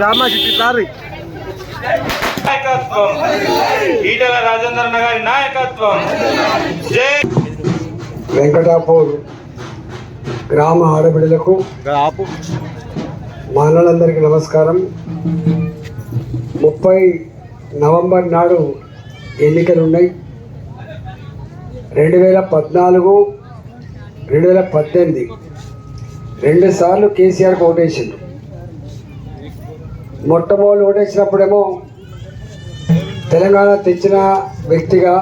రామా చిట్టి తారి నాయకత్వం. ఈటల రాజేంద్రన్న గారి నాయకత్వం. జై. వెంకటాపూర్ గ్రామ ఆడబిడ్డలకు ఆపు మానవులందరికీ నమస్కారం. ముప్పై నవంబర్ నాడు ఎన్నికలు ఉన్నాయి రెండు వేల పద్నాలుగు రెండు వేల పద్దెనిమిది. రెండు సార్లు కేసీఆర్కి ఓటేసిండు. మొట్టమొదటి ఓటేసినప్పుడేమో తెలంగాణ తెచ్చిన వ్యక్తిగా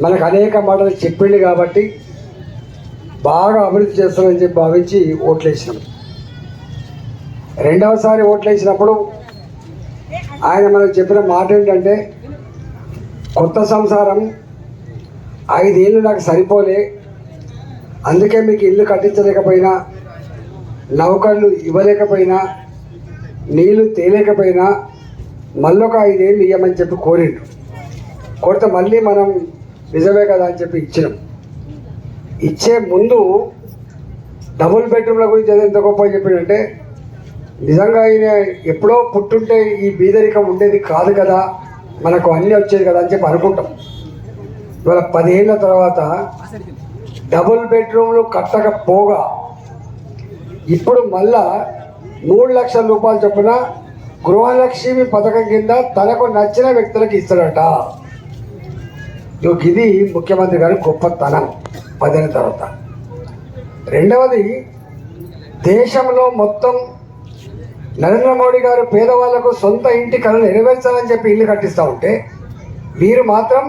మనకు అనేక మాటలు చెప్పిండు కాబట్టి బాగా అభివృద్ధి చేస్తామని చెప్పి భావించి ఓట్లేసినాం రెండవసారి ఓట్లేసినప్పుడు ఆయన మనకు చెప్పిన మాట ఏంటంటే కొత్త సంసారం ఐదేళ్ళు నాకు సరిపోలే అందుకే మీకు ఇల్లు కట్టించలేకపోయినా నౌకర్లు ఇవ్వలేకపోయినా నీళ్ళు తేలేకపోయినా మళ్ళొక ఐదేళ్ళు ఇవ్వమని చెప్పి కోరిండు కొడితే మళ్ళీ మనం నిజమే కదా అని చెప్పి ఇచ్చినాం. ఇచ్చే ముందు డబుల్ బెడ్రూమ్ల గురించి అది ఎంత గొప్ప చెప్పిందంటే నిజంగా ఆయన ఎప్పుడో పుట్టుంటే ఈ బీదరికం ఉండేది కాదు కదా మనకు అన్నీ వచ్చేది కదా అని చెప్పి అనుకుంటాం. ఇవాళ పదిహేళ్ళ తర్వాత డబుల్ బెడ్రూమ్లు కట్టకపోగా ఇప్పుడు మళ్ళా మూడు లక్షల రూపాయలు చొప్పున గృహలక్ష్మి పథకం కింద తనకు నచ్చిన వ్యక్తులకు ఇస్తాడట. ఇది ముఖ్యమంత్రి గారి గొప్పతనం పదిన తర్వాత. రెండవది దేశంలో మొత్తం నరేంద్ర మోడీ గారు పేదవాళ్ళకు సొంత ఇంటి కళ నెరవేర్చాలని చెప్పి ఇల్లు కట్టిస్తూ ఉంటే మీరు మాత్రం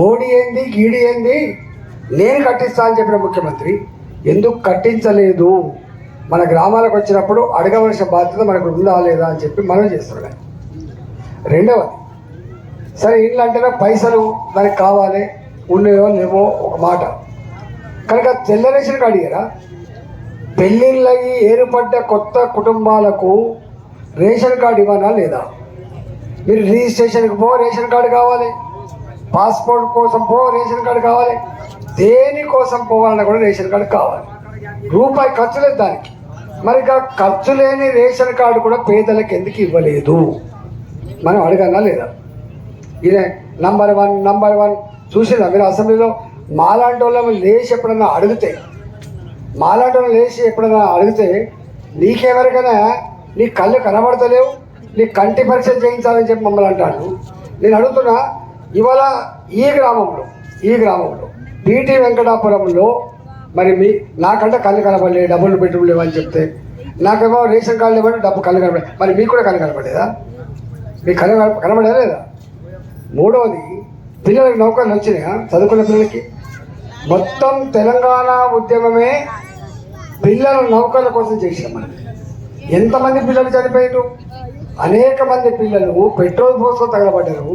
మోడీ ఏంది గీడి ఏంది నేను కట్టిస్తా అని చెప్పిన ముఖ్యమంత్రి ఎందుకు కట్టించలేదు? మన గ్రామాలకు వచ్చినప్పుడు అడగవలసిన బాధ్యత మనకు ఉందా లేదా అని చెప్పి మనం చేస్తున్నాం రెండవది సరే ఇల్లు అంటేనే పైసలు దానికి కావాలి ఉన్నాయో లేవో ఒక మాట. కనుక తెల్ల రేషన్ కార్డు పెళ్ళిళ్ళయి ఏర్పడ్డ కొత్త కుటుంబాలకు రేషన్ కార్డు ఇవ్వనా లేదా? మీరు రిజిస్ట్రేషన్కి పో రేషన్ కార్డు కావాలి. పాస్పోర్ట్ కోసం పో రేషన్ కార్డు కావాలి. దేని కోసం పోవాలన్నా కూడా రేషన్ కార్డు కావాలి. రూపాయి ఖర్చు లేదు దానికి. మరి ఖర్చు లేని రేషన్ కార్డు కూడా పేదలకు ఎందుకు ఇవ్వలేదు? మనం అడగనా లేదా? ఇదే నంబర్ వన్ నంబర్ వన్ చూసిందా? మీరు అసెంబ్లీలో మాలాంటి వాళ్ళని లేచి ఎప్పుడన్నా అడిగితే మాలాంటి వాళ్ళని లేచి ఎప్పుడన్నా అడిగితే నీకెవరికైనా నీ కళ్ళు కనబడతలేవు నీ కంటి పరీక్ష చేయించాలని చెప్పి మమ్మల్ని అంటాడు నేను అడుగుతున్నా ఇవాళ ఈ గ్రామంలో ఈ గ్రామంలో పీటీ వెంకటాపురంలో మరి మీ నాకంటే కళ్ళు కనబడలే డబ్బులు బెడ్రూమ్ లేవని చెప్తే. నాకేమో రేషన్ కార్డు లేవని డబ్బు కళ్ళు కనబడే మరి మీకు కూడా కళ్ళు కనబడలేదా మీకు కళ్ళు కనబ- కనబడేదా లేదా? మూడవది పిల్లలకి నౌకర్లు వచ్చినాయా చదువుకున్న పిల్లలకి? మొత్తం తెలంగాణ ఉద్యమమే పిల్లల నౌకర్ల కోసం చేసాం మనం ఎంతమంది పిల్లలు చనిపోయారు అనేక మంది పిల్లలు పెట్రోల్ పోసుకొని తగలబడ్డారు.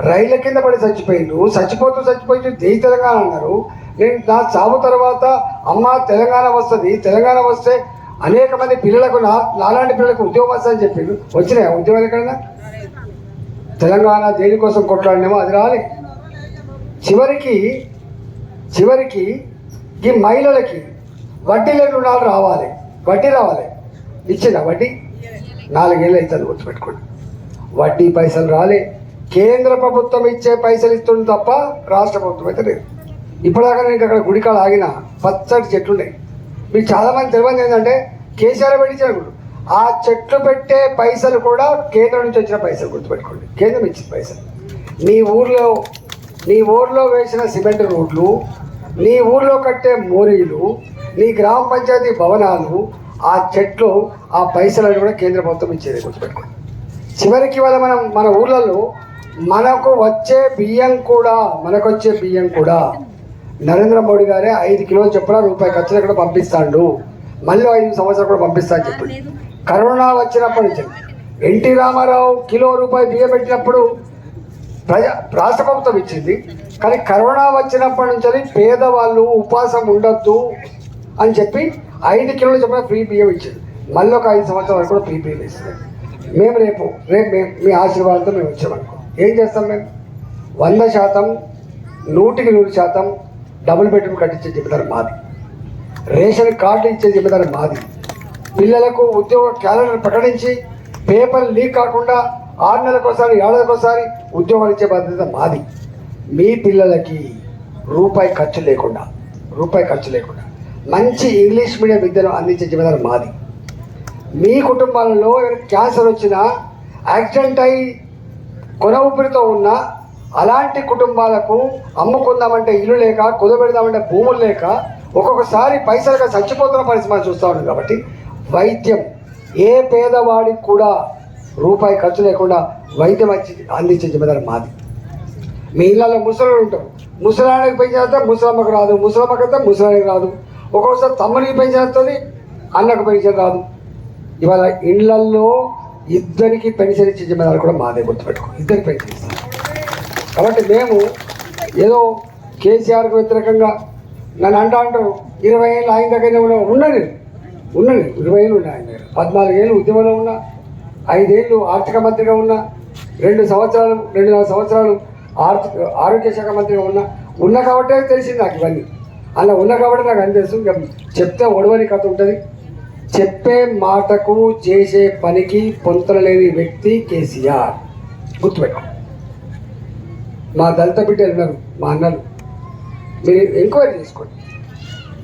రైళ్ళ కింద పడి చచ్చిపోయిండు చచ్చిపోతూ చచ్చిపోయి జై తెలంగాణ అన్నారు. నేను నా చావు తర్వాత అమ్మ తెలంగాణ వస్తుంది తెలంగాణ వస్తే అనేక మంది పిల్లలకు నా నాలాంటి పిల్లలకు ఉద్యోగం వస్తుందని చెప్పిండు వచ్చినాయా? ఉద్యోగాలు ఎక్కడన్నా? తెలంగాణ దేనికోసం కొట్లాడినేమో అది రాలే. చివరికి చివరికి ఈ మహిళలకి వడ్డీ లేని రుణాలు రావాలి. వడ్డీ రావాలి. ఇచ్చిన వడ్డీ? నాలుగేళ్ళు అవుతుంది గుర్తుపెట్టుకోండి. వడ్డీ పైసలు రాలే. కేంద్ర ప్రభుత్వం ఇచ్చే పైసలు ఇస్తుంది తప్ప రాష్ట్ర ప్రభుత్వం అయితే లేదు. ఇప్పటిదాకా నేను అక్కడ గుడికాడ ఆగిన పచ్చటి చెట్లు ఉన్నాయి మీకు చాలామంది తెలియదు ఏంటంటే కేసీఆర్ పెట్టించారు గుడి. ఆ చెట్లు పెట్టే పైసలు కూడా కేంద్రం నుంచి వచ్చిన పైసలు గుర్తుపెట్టుకోండి. కేంద్రం ఇచ్చిన పైసలు. నీ ఊర్లో నీ ఊర్లో వేసిన సిమెంట్ రోడ్లు నీ ఊర్లో కట్టే మోరీలు నీ గ్రామ పంచాయతీ భవనాలు ఆ చెట్లు ఆ పైసలను కూడా కేంద్ర ప్రభుత్వం ఇచ్చేది గుర్తుపెట్టుకోండి. చివరికి వాళ్ళ మనం మన ఊర్లలో మనకు వచ్చే బియ్యం కూడా మనకు వచ్చే బియ్యం కూడా నరేంద్ర మోడీ గారే ఐదు కిలోలు చొప్పున రూపాయి ఖర్చులు కూడా పంపిస్తాడు? మళ్ళీ ఐదు సంవత్సరాలు కూడా పంపిస్తా అని చెప్పి కరోనా వచ్చినప్పటి నుంచి ఎన్టీ రామారావు కిలో రూపాయి బియ్యం పెట్టినప్పుడు ప్రజా రాష్ట్ర ప్రభుత్వం ఇచ్చింది. కానీ కరోనా వచ్చినప్పటి నుంచి పేదవాళ్ళు ఉపాసం ఉండొద్దు అని చెప్పి ఐదు కిలోల చొప్పున ఫ్రీ బియ్యం ఇచ్చింది. మళ్ళీ ఒక ఐదు సంవత్సరాల వరకు కూడా ఫ్రీ బియ్యం ఇస్తుంది మేము రేపు రేపు మేము మీ ఆశీర్వాదంతో మేము వచ్చామనుకో ఏం చేస్తాం మేము? వంద శాతం నూటికి నూరు శాతం డబుల్ బెడ్రూమ్ కట్టించే జిమ్మదారు మాది. రేషన్ కార్డు ఇచ్చే జిమ్మదారు మాది. పిల్లలకు ఉద్యోగ క్యాలెండర్ ప్రకటించి పేపర్ లీక్ కాకుండా ఆరు నెలలకోసారి ఒకసారి ఉద్యోగాలు ఇచ్చే బాధ్యత మాది. మీ పిల్లలకి రూపాయి ఖర్చు లేకుండా రూపాయి ఖర్చు లేకుండా మంచి ఇంగ్లీష్ మీడియం విద్యను అందించే జిమ్మదారు మాది. మీ కుటుంబాలలో క్యాన్సర్ వచ్చినా యాక్సిడెంట్ అయి కొన ఊపిరితో ఉన్న అలాంటి కుటుంబాలకు అమ్ముకుందామంటే ఇల్లు లేక కుదబెడదామంటే భూములు లేక ఒక్కొక్కసారి పైసలుగా చచ్చిపోతున్న పరిస్థితి మనం చూస్తూ ఉన్నాం కాబట్టి వైద్యం. ఏ పేదవాడికి కూడా రూపాయి ఖర్చు లేకుండా వైద్యం వచ్చి అందించే జిమ్మదారు మాది. మీ ఇళ్ళలో ముసలు ఉంటారు. ముసలానికి పెంచేస్తే ముసలమ్మకు రాదు. ముసలమ్మకి అయితే ముసలానికి రాదు. ఒక్కొక్కసారి తమ్మునికి పెంచేస్తుంది అన్నకు పెన్షన్ రాదు. ఇవాళ ఇళ్ళల్లో ఇద్దరికి పెన్షన్ ఇచ్చే జిమ్మదారు కూడా మాదే గుర్తుపెట్టుకో. ఇద్దరికి పెన్షన్ ఇస్తారు. కాబట్టి మేము ఏదో కేసీఆర్కు వ్యతిరేకంగా నన్ను అంటా అంటారు ఇరవై ఏళ్ళు ఆయన దగ్గరనే ఉన్నా ఉండని ఉండని ఇరవై ఏళ్ళు ఉన్నాయి ఆయన దగ్గర. పద్నాలుగేళ్ళు ఉద్యమంలో ఉన్నా ఐదేళ్ళు ఆర్థిక మంత్రిగా ఉన్నా రెండు సంవత్సరాలు రెండున్నర సంవత్సరాలు ఆర్థిక ఆరోగ్య శాఖ మంత్రిగా ఉన్నా ఉన్నా కాబట్టే తెలిసింది నాకు ఇవన్నీ. అలా ఉన్నా కాబట్టి నాకు అని తెలుసు. చెప్తే ఒడవని కథ ఉంటుంది. చెప్పే మాటకు చేసే పనికి పొంతలు లేని వ్యక్తి కేసీఆర్. గుర్తుపెట్టాం మా దళిత బిడ్డలు ఉన్నారు మా అన్నలు. మీరు ఎంక్వైరీ చేసుకోండి.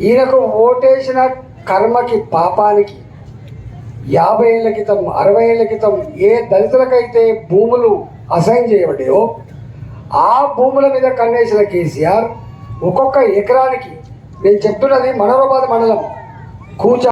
ఈయనకు ఓటేసిన కర్మకి పాపానికి యాభై ఏళ్ళ క్రితం అరవై ఏళ్ళ క్రితం ఏ దళితులకైతే భూములు అసైన్ చేయబడ్డాయో ఆ భూముల మీద కన్నేసిన కేసీఆర్ ఒక్కొక్క ఎకరానికి నేను చెప్తున్నది మనోరాబాద్ మండలం కూచ